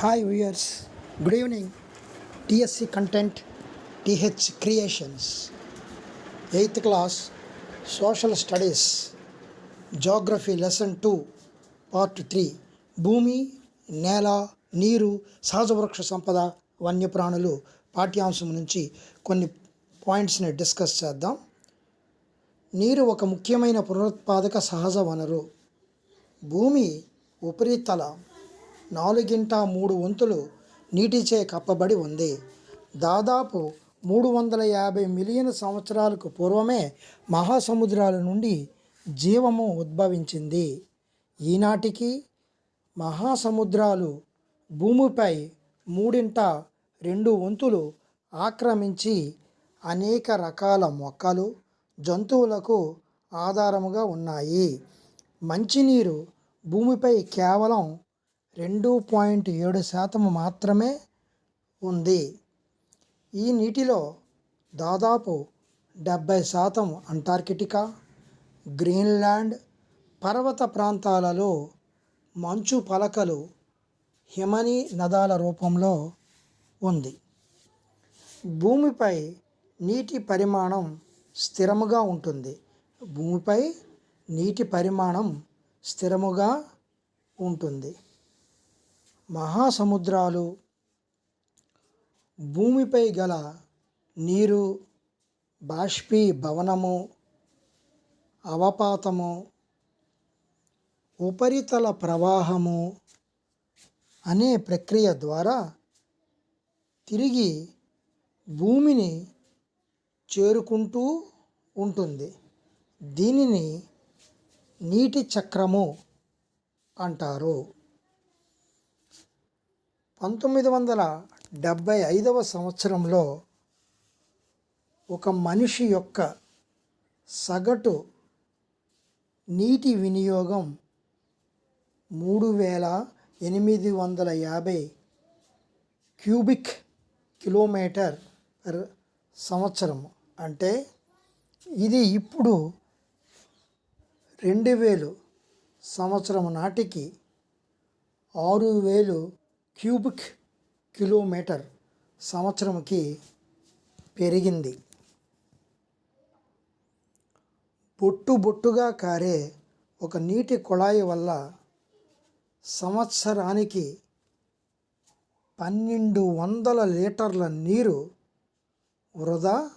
Hi viewers good evening TSC content TH creations eighth class social studies geography lesson two part three భూమి నేల నీరు సహజ వృక్ష సంపద వన్యప్రాణులు పాఠ్యాంశం నుంచి కొన్ని పాయింట్స్ని డిస్కస్ చేద్దాం. నీరు ఒక ముఖ్యమైన పునరుత్పాదక సహజ వనరు. భూమి ఉపరితల నాలుగింట మూడు వంతులు నీటిచే కప్పబడి ఉంది. దాదాపు మూడు వందల యాభై మిలియన్ సంవత్సరాలకు పూర్వమే మహాసముద్రాల నుండి జీవము ఉద్భవించింది. ఈనాటికి మహాసముద్రాలు భూమిపై మూడింట రెండు వంతులు ఆక్రమించి అనేక రకాల మొక్కలు జంతువులకు ఆధారముగా ఉన్నాయి. మంచినీరు భూమిపై కేవలం రెండు పాయింట్ ఏడు శాతం మాత్రమే ఉంది. ఈ నీటిలో దాదాపు డెబ్భై శాతం అంటార్కిటికా గ్రీన్లాండ్ పర్వత ప్రాంతాలలో మంచు పలకలు హిమనీ నదాల రూపంలో ఉంది. భూమిపై నీటి పరిమాణం స్థిరముగా ఉంటుంది. భూమిపై నీటి పరిమాణం స్థిరముగా ఉంటుంది. మహాసముద్రాలు భూమిపై గల నీరు బాష్పీభవనము అవపాతము ఉపరితల ప్రవాహము అనే ప్రక్రియ ద్వారా తిరిగి భూమిని చేరుకుంటూ ఉంటుంది. దీనిని నీటి చక్రము అంటారు. పంతొమ్మిది వందల డెబ్భై ఐదవ సంవత్సరంలో ఒక మనిషి యొక్క సగటు నీటి వినియోగం మూడు వేల ఎనిమిది వందల యాభై క్యూబిక్ కిలోమీటర్ పర్ సంవత్సరం. అంటే ఇది ఇప్పుడు రెండు వేలు సంవత్సరం నాటికి ఆరు వేలు క్యూబిక్ కిలోమీటర్ సంవత్సరంకి పెరిగింది. బొట్టు బొట్టుగా కారే ఒక నీటి కుళాయి వల్ల సంవత్సరానికి పన్నెండు వందల లీటర్ల నీరు వృధా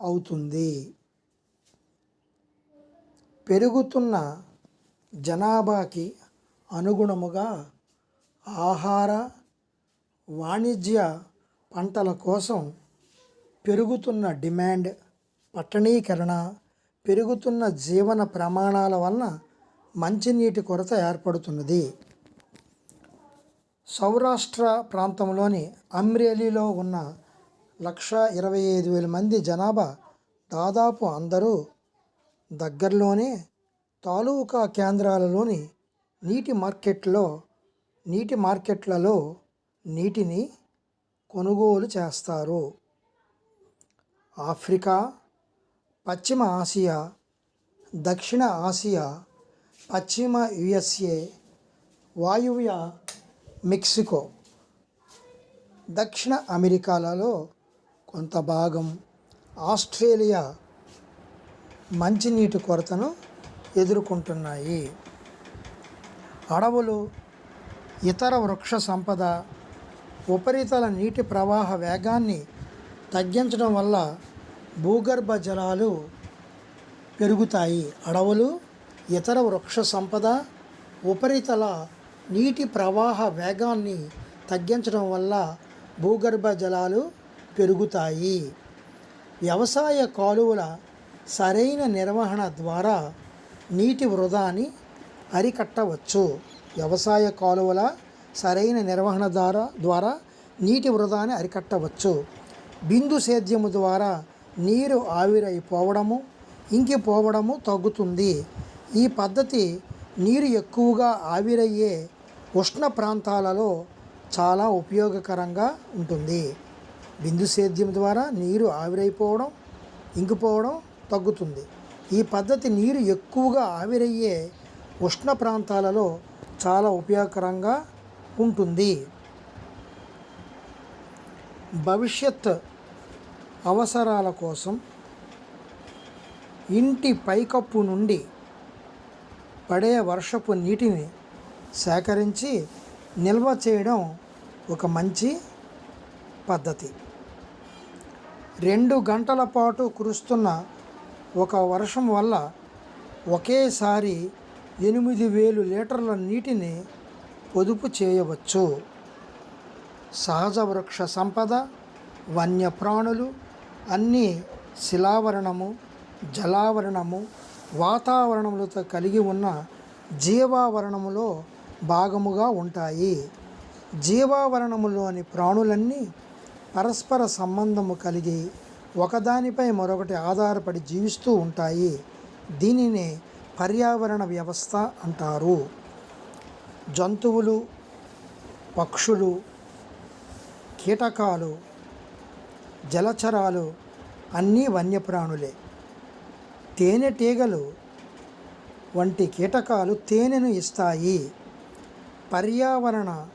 అవుతుంది. పెరుగుతున్న జనాభాకి అనుగుణముగా ఆహార వాణిజ్య పంటల కోసం పెరుగుతున్న డిమాండ్ పట్టణీకరణ పెరుగుతున్న జీవన ప్రమాణాల వలన మంచినీటి కొరత ఏర్పడుతున్నది. సౌరాష్ట్ర ప్రాంతంలోని అమ్రేలీలో ఉన్న లక్ష ఇరవై ఐదు వేల మంది జనాభా దాదాపు అందరూ దగ్గరలోనే తాలూకా కేంద్రాలలోని నీటి మార్కెట్లో నీటి మార్కెట్లలో నీటిని కొనుగోలు చేస్తారు. ఆఫ్రికా పశ్చిమ ఆసియా దక్షిణ ఆసియా పశ్చిమ యుఎస్ఏ వాయువ్య మెక్సికో దక్షిణ అమెరికాలలో కొంత భాగం ఆస్ట్రేలియా మంచినీటి కొరతను ఎదుర్కొంటున్నాయి. అడవులు ఇతర వృక్ష సంపద ఉపరితల నీటి ప్రవాహ వేగాన్ని తగ్గించడం వల్ల భూగర్భ జలాలు పెరుగుతాయి. అడవులు ఇతర వృక్ష సంపద ఉపరితల నీటి ప్రవాహ వేగాన్ని తగ్గించడం వల్ల భూగర్భ జలాలు పెరుగుతాయి. వ్యవసాయ కాలువల సరైన నిర్వహణ ద్వారా నీటి వృధాని అరికట్టవచ్చు. వ్యవసాయ కాలువల సరైన నిర్వహణ ద్వారా ద్వారా నీటి వృధాని అరికట్టవచ్చు. బిందు సేద్యము ద్వారా నీరు ఆవిరైపోవడము ఇంకిపోవడము తగ్గుతుంది. ఈ పద్ధతి నీరు ఎక్కువగా ఆవిరయ్యే ఉష్ణ ప్రాంతాలలో చాలా ఉపయోగకరంగా ఉంటుంది. బిందు సేద్యం ద్వారా నీరు ఆవిరైపోవడం ఇంకిపోవడం తగ్గుతుంది. ఈ పద్ధతి నీరు ఎక్కువగా ఆవిరయ్యే ఉష్ణ ప్రాంతాలలో చాలా ఉపయోగకరంగా ఉంటుంది. భవిష్యత్ అవసరాల కోసం ఇంటి పైకప్పు నుండి పడే వర్షపు నీటిని సేకరించి నిల్వ చేయడం ఒక మంచి పద్ధతి. రెండు గంటల పాటు కురుస్తున్న ఒక వర్షం వల్ల ఒకేసారి ఎనిమిది వేలు లీటర్ల నీటిని పొదుపు చేయవచ్చు. సహజ వృక్ష సంపద వన్యప్రాణులు అన్నీ శిలావరణము జలావరణము వాతావరణములతో కలిగి ఉన్న జీవావరణములో భాగముగా ఉంటాయి. జీవావరణములోని ప్రాణులన్నీ పరస్పర సంబంధము కలిగి ఒకదానిపై మరొకటి ఆధారపడి జీవిస్తూ ఉంటాయి. దీనిని పర్యావరణ వ్యవస్థ అంటారు. జంతువులు పక్షులు కీటకాలు జలచరాలు అన్నీ వన్యప్రాణులే. తేనెటీగలు వంటి కీటకాలు తేనెను ఇస్తాయి. పర్యావరణ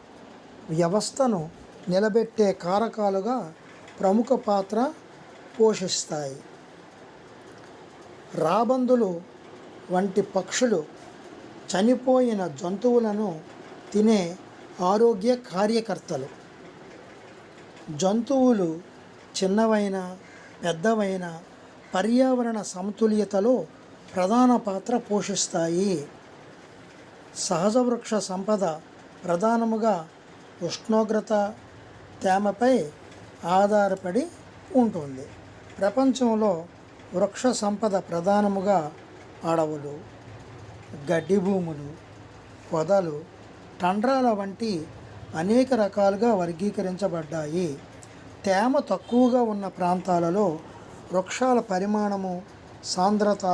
వ్యవస్థను నిలబెట్టే కారకాలుగా ప్రముఖ పాత్ర పోషిస్తాయి. రాబందులు వంటి పక్షులు చనిపోయిన జంతువులను తినే ఆరోగ్య కార్యకర్తలు. జంతువులు చిన్నవైన పెద్దవైన పర్యావరణ సమతుల్యతలో ప్రధాన పాత్ర పోషిస్తాయి. సహజ వృక్ష సంపద ప్రధానముగా ఉష్ణోగ్రత తేమపై ఆధారపడి ఉంటుంది. ప్రపంచంలో వృక్ష సంపద ప్రధానముగా అడవులు గడ్డి భూములు పొదలు టండ్రాల వంటి అనేక రకాలుగా వర్గీకరించబడ్డాయి. తేమ తక్కువగా ఉన్న ప్రాంతాలలో వృక్షాల పరిమాణము సాంద్రత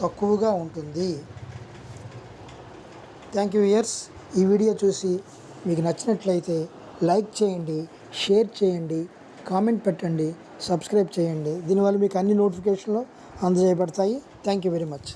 తక్కువగా ఉంటుంది. థ్యాంక్ యూ ఇయర్స్ ఈ వీడియో చూసి మీకు నచ్చినట్లయితే లైక్ చేయండి షేర్ చేయండి కామెంట్ పెట్టండి సబ్స్క్రైబ్ చేయండి. దీనివల్ల మీకు అన్ని నోటిఫికేషన్లు అందజేయబడతాయి థ్యాంక్ యూ వెరీ మచ్